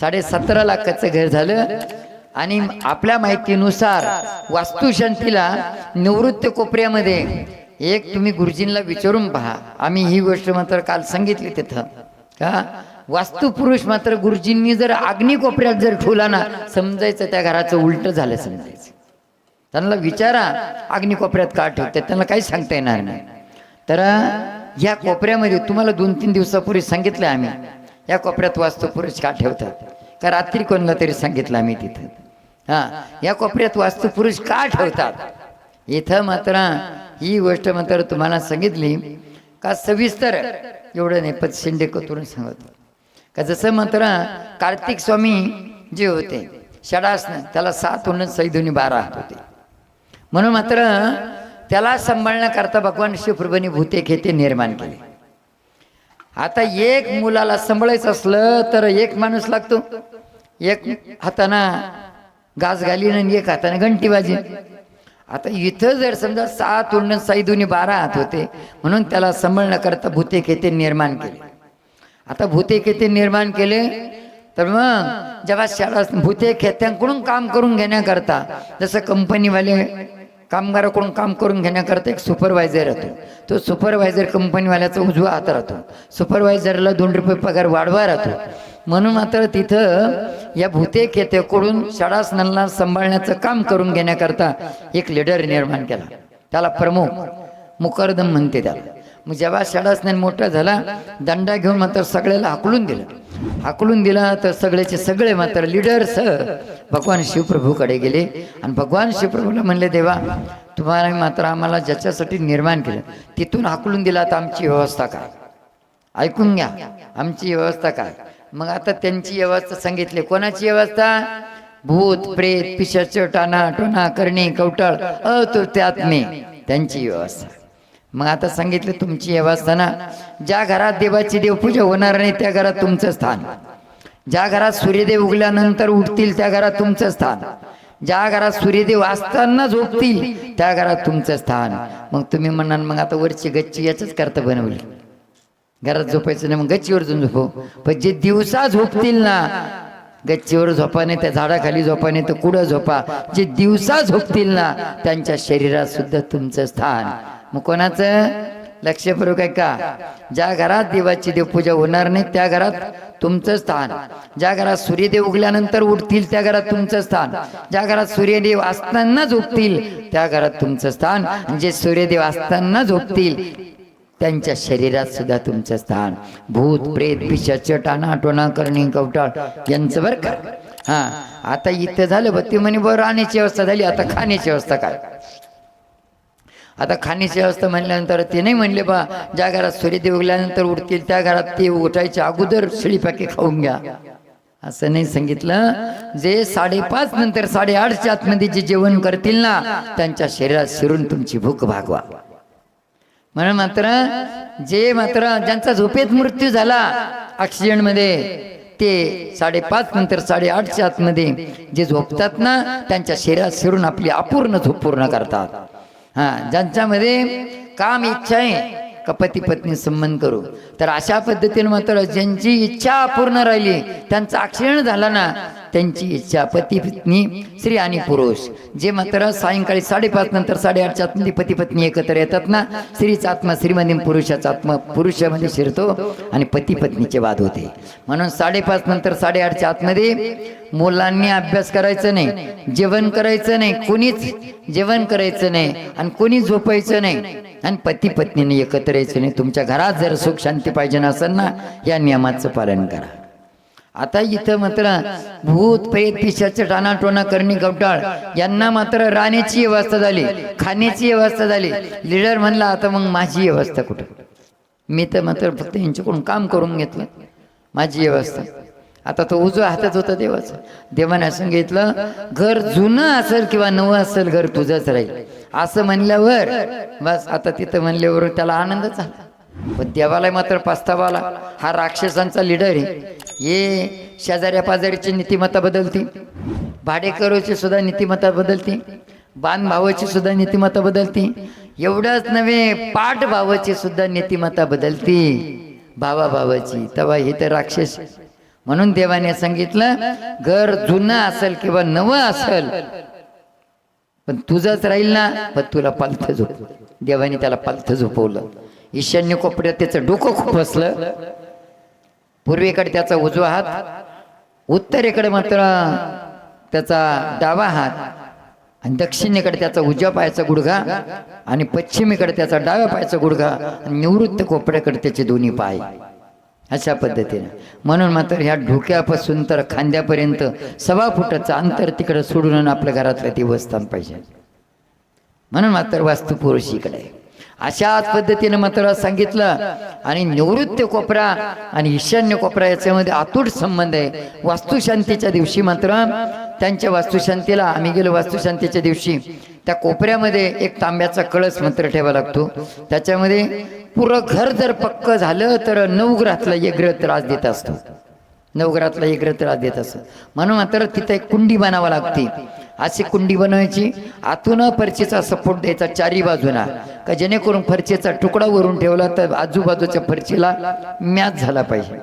साडे सतरा लाखाचं घर झालं. आणि आपल्या माहितीनुसार वास्तुशांतीला निवृत्त कोपऱ्यामध्ये एक तुम्ही गुरुजींना विचारून पहा. आम्ही ही गोष्ट मात्र काल सांगितली तिथं. का? वास्तुपुरुष मात्र गुरुजींनी जर अग्नी कोपऱ्यात जर ठेवला ना समजायचं त्या घराचं उलट झालं समजायचं. त्यांना विचारा अग्नी कोपऱ्यात का ठेवतात त्यांना काही सांगता येणार नाही. तर या कोपऱ्यामध्ये तुम्हाला दोन तीन दिवसापूर्वी सांगितलं आम्ही. या कोपऱ्यात वास्तुपुरुष का ठेवतात? का रात्री कोणाला तरी सांगितलं आम्ही तिथं? हा या कोपऱ्यात वास्तुपुरुष का ठेवतात? इथं मात्र ही गोष्ट मात्र तुम्हाला सांगितली का सविस्तर एवढं नाही पण शिंदे कोतरून सांगतो. का जसं मात्र कार्तिक स्वामी जे होते षडासन त्याला सात होणं सैदुनी बारा हात होते. म्हणून मात्र त्याला सांभाळण्याकरता भगवान शिवप्रभूंनी भूते खेते निर्माण केले. आता एक मुलाला सांभाळायचं असलं तर एक माणूस लागतो. एक हातानं गाज घालीन आणि एक हाताने घंटी वाजी आता इथं जर समजा सात उन्न दोन्ही बारा हात होते म्हणून त्याला सांभाळण्याकरता भूते खेते निर्माण केले. आता भूते खेते निर्माण केले तर मग जेव्हा शाळा भूते खेत्यांकडून काम करून घेण्याकरता जसं कंपनीवाले कामगाराकडून काम करून घेण्याकरता एक सुपरवायझर राहतो तो सुपरवायझर कंपनीवाल्याचा उजवा हात राहतो. सुपरवायझरला दोन रुपये पगार वाढवा राहतो. म्हणून मात्र तिथं या भूते शाळा शाळासनांना सांभाळण्याचं काम करून घेण्याकरता एक लीडर निर्माण केला. त्याला प्रमुख मुकरदम म्हणते त्याला. मग जेव्हा शाळास्नान मोठा झाला दंडा घेऊन मात्र सगळ्याला हाकलून दिलं. हाकलून दिला तर सगळ्याचे सगळे मात्र लीडर्स भगवान शिवप्रभूकडे गेले. आणि भगवान शिवप्रभूला म्हणले देवा तुम्हाला मात्र आम्हाला ज्याच्यासाठी निर्माण केलं तिथून हाकलून दिला तर आमची व्यवस्था काय ऐकून घ्या आमची व्यवस्था काय मग आता त्यांची व्यवस्था सांगितली. कोणाची व्यवस्था? भूत प्रेत पिशाच टाना टोना करणे कवटाळ अतुत्यात्मे त्यांची व्यवस्था. मग आता सांगितलं तुमची व्यवस्था ना. ज्या घरात देवाची देवपूजा होणार नाही त्या घरात तुमचं स्थान. ज्या घरात सूर्यदेव उगल्यानंतर उठतील त्या घरात तुमचं स्थान. ज्या घरात सूर्यदेव असताना झोपतील त्या घरात तुमचं स्थान. मग तुम्ही म्हणाल मग आता वरची गच्ची याच करता बनवली. घरात झोपायचं नाही मग गच्चीवर जाऊन झोपव पण जे दिवसा झोपतील ना गच्चीवर झोपा नाही त्या झाडाखाली झोपा नाही तर कुठं झोपा? जे दिवसा झोपतील ना त्यांच्या शरीरात सुद्धा तुमचं स्थान. मग कोणाचं? लक्षपूर्वक आहे का? ज्या घरात देवाची देवपूजा होणार नाही त्या घरात तुमचं स्थान. ज्या घरात सूर्यदेव उगल्यानंतर उठतील त्या घरात तुमचं स्थान. ज्या घरात सूर्यदेव असताना झोपतील त्या घरात तुमचं स्थान. जे सूर्यदेव असताना झोपतील त्यांच्या शरीरात सुद्धा तुमचं स्थान. भूत प्रेत पिशाच टाणा टोणा करणे कवटाळ यांचं बरं का? हा. आता इथं झालं बत्ती म्हणे बरं राहण्याची व्यवस्था झाली आता खाण्याची व्यवस्था काय आता खाणीचे व्यवस्था म्हणल्यानंतर ते नाही म्हणले बा ज्या घरात सूर्यदेव उगल्यानंतर उठतील त्या घरात ते उठायच्या अगोदर शिळीपाकी खाऊन घ्या. असं नाही सांगितलं. जे साडेपाच नंतर साडेआठच्या आतमध्ये जे जेवण करतील ना त्यांच्या शरीरात शिरून तुमची भूक भागवा. म्हणून मात्र जे मात्र ज्यांचा झोपेत मृत्यू झाला ऑक्सिजनमध्ये ते साडेपाच नंतर साडेआठच्या आतमध्ये जे झोपतात ना त्यांच्या शरीरात शिरून आपली अपूर्ण झोप पूर्ण करतात. हा ज्यांच्यामध्ये काम इच्छा आहे का पती पत्नी संबंध करू. तर अशा पद्धतीने मात्र ज्यांची इच्छा अपूर्ण राहिली त्यांचा ऍक्सिडेंट झाला ना त्यांची इच्छा पती पत्नी स्त्री आणि पुरुष. जे मात्र सायंकाळी साडेपाच नंतर साडेआठच्या आतमध्ये पती पत्नी एकत्र येतात ना स्त्रीचा आत्मा स्त्रीमध्ये पुरुषाचा आत्मा पुरुषामध्ये म्हणजे शिरतो आणि पती पत्नीचे वाद होते. म्हणून साडेपाच नंतर साडेआठच्या आतमध्ये मुलांनी अभ्यास करायचं नाही जेवण करायचं नाही कोणीच जेवण करायचं नाही आणि कोणी झोपायचं नाही आणि पती पत्नीने एकत्र यायचं नाही. तुमच्या घरात जर सुख शांती पाहिजे नसेल ना या नियमाचं पालन करा. आता इथं मात्र भूत प्रेत पिशाचं टाणाटोणा करणे गवटाळ यांना मात्र राहण्याची व्यवस्था झाली खाण्याची व्यवस्था झाली. लीडर म्हणला आता मग माझी व्यवस्था कुठं? मी तर मात्र फक्त यांच्याकडून काम करून घेतलं. माझी व्यवस्था. आता तो उजव्या हातात होता देवाचं. देवाने सांगितलं घर जुनं असेल किंवा नवं असेल घर तुझंच राहील. असं म्हणल्यावर बस आता तिथं म्हणल्यावर त्याला आनंदच झाला. पण देवाला मात्र पस्तावाला. हा राक्षसांचा लिडर आहे. हे शेजाऱ्या पाजारीची नीतिमत्ता बदलते. भाडेकरूची सुद्धा नीतिमत्ता बदलते. बाण सुद्धा नीतिमत्ता बदलते. एवढंच नव्हे पाठ भावाची सुद्धा नीतिमत्ता बदलते. भावा भावाची तेव्हा हे तर राक्षस. म्हणून देवाने सांगितलं घर जुनं असेल किंवा नवं असेल पण तुझंच राहील ना पण तुला पालथ झोप. देवाने त्याला पालथ झोपवलं. ईशान्य कोपऱ्यात त्याचं डोकं खूप असलं पूर्वेकडे त्याचा उजवा हात उत्तरेकडे मात्र त्याचा डावा हात आणि दक्षिणेकडे त्याचा उजव्या पायाचा गुडघा आणि पश्चिमेकडे त्याचा डाव्या पायाचा गुडघा आणि निवृत्त कोपऱ्याकडे त्याचे दोन्ही पाय. अशा पद्धतीने. म्हणून मात्र ह्या डोक्यापासून तर खांद्यापर्यंत सव्वा फुटाचं अंतर तिकडे सोडून आपल्या घरातलं देवस्थान पाहिजे. म्हणून मात्र वास्तू इकडे आहे. अशाच पद्धतीने मात्र सांगितलं. आणि निवृत्त कोपरा आणि ईशान्य कोपरा याच्यामध्ये अतूट संबंध आहे. वास्तुशांतीच्या दिवशी मात्र त्यांच्या वास्तुशांतीला आम्ही गेलो वास्तुशांतीच्या दिवशी त्या कोपऱ्यामध्ये एक तांब्याचा कळस मात्र ठेवा लागतो. त्याच्यामध्ये पुरं घर जर पक्क झालं तर नवग्रहातला एक ग्रह त्रास देत असतो. नवग्रहातला एक ग्रह त्रास देत असतो. म्हणून मात्र तिथं एक कुंडी बनावा लागते. अशी कुंडी बनवायची. आतून फरचीचा सपोर्ट द्यायचा चारी बाजूला. का जेणेकरून फरचीचा तुकडा वरून ठेवला तर आजूबाजूच्या फरचीला मॅच झाला पाहिजे.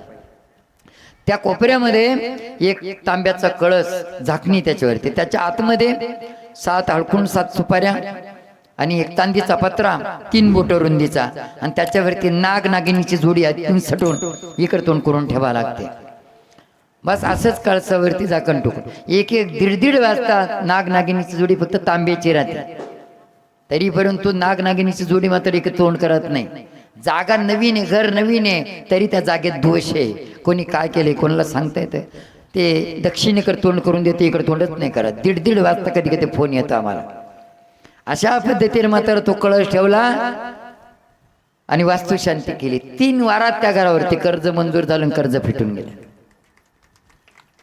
त्या कोपऱ्यामध्ये एक तांब्याचा कळस झाकणी त्याच्यावरती. त्याच्या आतमध्ये सात हळकुंड सात सुपाऱ्या आणि एक चांदीचा पत्रा तीन बोट रुंदीचा. आणि त्याच्यावरती नाग नागिनीची जोडी आहे सटून इकडे तोंड करून ठेवा लागते. बस असंच कळसावरती झाकण टोकून एक एक दीड दीड वाजता नाग नागिनीची जोडी फक्त तांब्याची राहते. तरी परंतु नाग नागिनीची जोडी मात्र एक तोंड करत नाही. जागा नवीन आहे घर नवीन आहे तरी त्या जागेत दोष आहे. कोणी काय केले कोणाला सांगता येतं? ते दक्षिणेकडे तोंड करून देते इकडे तोंडच नाही करत. दीड दीड वाजता कधी कधी फोन येतो आम्हाला. अशा पद्धतीने मात्र तो कळस ठेवला आणि वास्तुशांती केली. तीन वारात त्या घरावरती कर्ज मंजूर झालं कर्ज फिटून गेलं.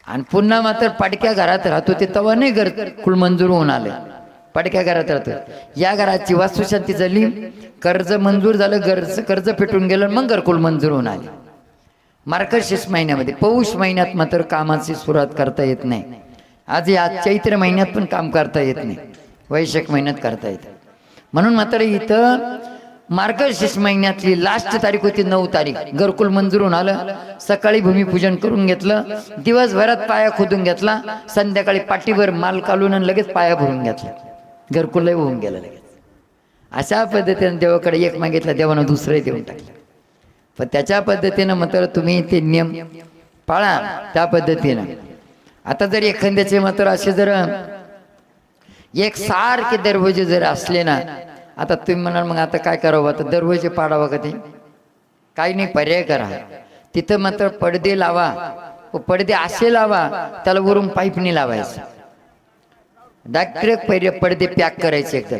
आणि पुन्हा मात्र पाडक्या घरात राहतो ते तेव्हा नाही घर कुलमंजूर होऊन आलं. पाडक्या घरात राहतो. या घराची वास्तुशांती झाली कर्ज मंजूर झालं कर्ज कर्ज पेटून गेलं मग घरकुल मंजूर होऊन आले. मार्गशीर्ष महिन्यामध्ये पौष महिन्यात मात्र कामाची सुरुवात करता येत नाही. आज या चैत्र महिन्यात पण काम करता येत नाही. वैशाख महिन्यात करता येतं म्हणून मात्र इथं मार्गशीर्ष महिन्यातली लास्ट तारीख होती नऊ तारीख. घरकुल मंजूर होऊन आलं. सकाळी भूमिपूजन करून घेतलं. दिवसभरात पाया खोदून घेतला. संध्याकाळी पाठीवर माल कालून आणि लगेच पाया भरून घेतला. घरकुलही होऊन गेलं लगेच. अशा पद्धतीने देवाकडे एक मागितलं देवानं दुसरंही देऊन टाकलं. पण त्याच्या पद्धतीनं मात्र तुम्ही ते नियम पाळा त्या पद्धतीनं. आता जर एखाद्याचे मात्र असे जर एक सारखे दरवाजे जर असले ना आता तुम्ही म्हणाल मग आता काय करावं? आता दरवाजे पाडावं का ते? काही नाही पर्याय करा. तिथं मात्र पडदे लावा. व पडदे असे लावा त्याला वरून पाईपनी लावायचं. डायरेक्ट पहिले पडदे पॅक करायचे एकदम.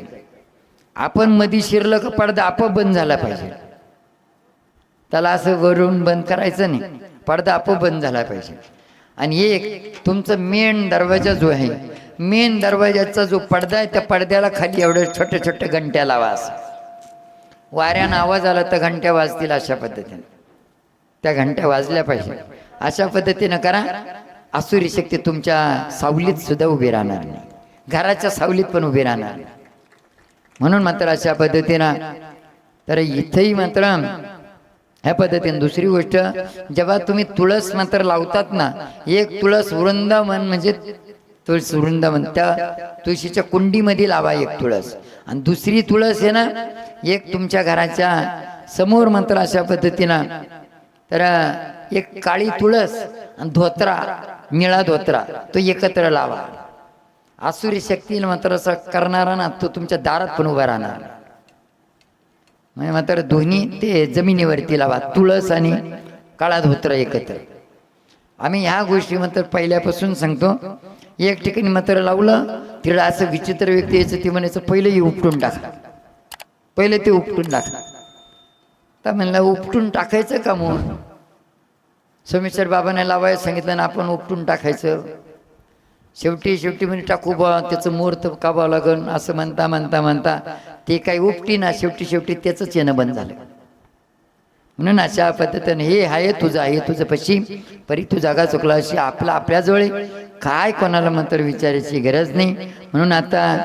आपण मधी शिरलं का पडदा आपोआप बंद झाला पाहिजे. त्याला असं वरून बंद करायचं नाही. पडदा आपोआप बंद झाला पाहिजे. आणि एक तुमचं मेन दरवाजा जो आहे मेन दरवाजाचा जो पडदा आहे त्या पडद्याला खाली एवढे छोटे छोटे घंट्या लावा असं. वाऱ्यानं आवाज आला तर घंट्या वाजतील अशा पद्धतीने. त्या घंट्या वाजल्या पाहिजे. अशा पद्धतीनं करा. आसुरी शक्ती तुमच्या सावलीत सुद्धा उभी राहणार नाही. घराच्या सावलीत पण उभी राहणार नाही. म्हणून मात्र अशा पद्धतीनं तर इथेही मात्र ह्या पद्धतीने दुसरी गोष्ट जेव्हा तुम्ही तुळस मात्र लावतात ना एक तुळस वृंदावन म्हणजे तुळस वृंद म्हणता तुळशीच्या कुंडीमध्ये लावा एक तुळस. आणि दुसरी तुळस आहे ना एक तुमच्या घराच्या समोर म्हणतात अशा पद्धतीनं तर एक काळी तुळस आणि धोत्रा निळा धोत्रा तो एकत्र लावा. आसुरी शक्तीला मात्र असं करणारा ना तो तुमच्या दारात पण उभा राहणार. म्हणजे मात्र दोन्ही ते जमिनीवरती लावा तुळस आणि काळा धोत्र एकत्र. आम्ही ह्या गोष्टी मात्र पहिल्यापासून सांगतो. एक ठिकाणी मात्र लावलं तिला असं विचित्र व्यक्ती यायचं ती म्हणायचं पहिलेही उपटून टाका. पहिले ते उपटून टाका. तर म्हणलं उपटून टाकायचं का मग सोमेश्वर बाबाने लावायला सांगितलं ना आपण उपटून टाकायचं. शेवटी शेवटी म्हणजे टाकू बा त्याचं मुहूर्त काबावं लागन. असं म्हणता म्हणता म्हणता ते काही उपटी ना शेवटी शेवटी त्याचंच येणं बंद झालं. म्हणून अशा पद्धतीने हे आहे तुझं आहे तुझं पशी परी तू जागा चुकला अशी आपला आपल्याजवळ आहे. काय कोणाला मंत्र विचारायची गरज नाही म्हणून आता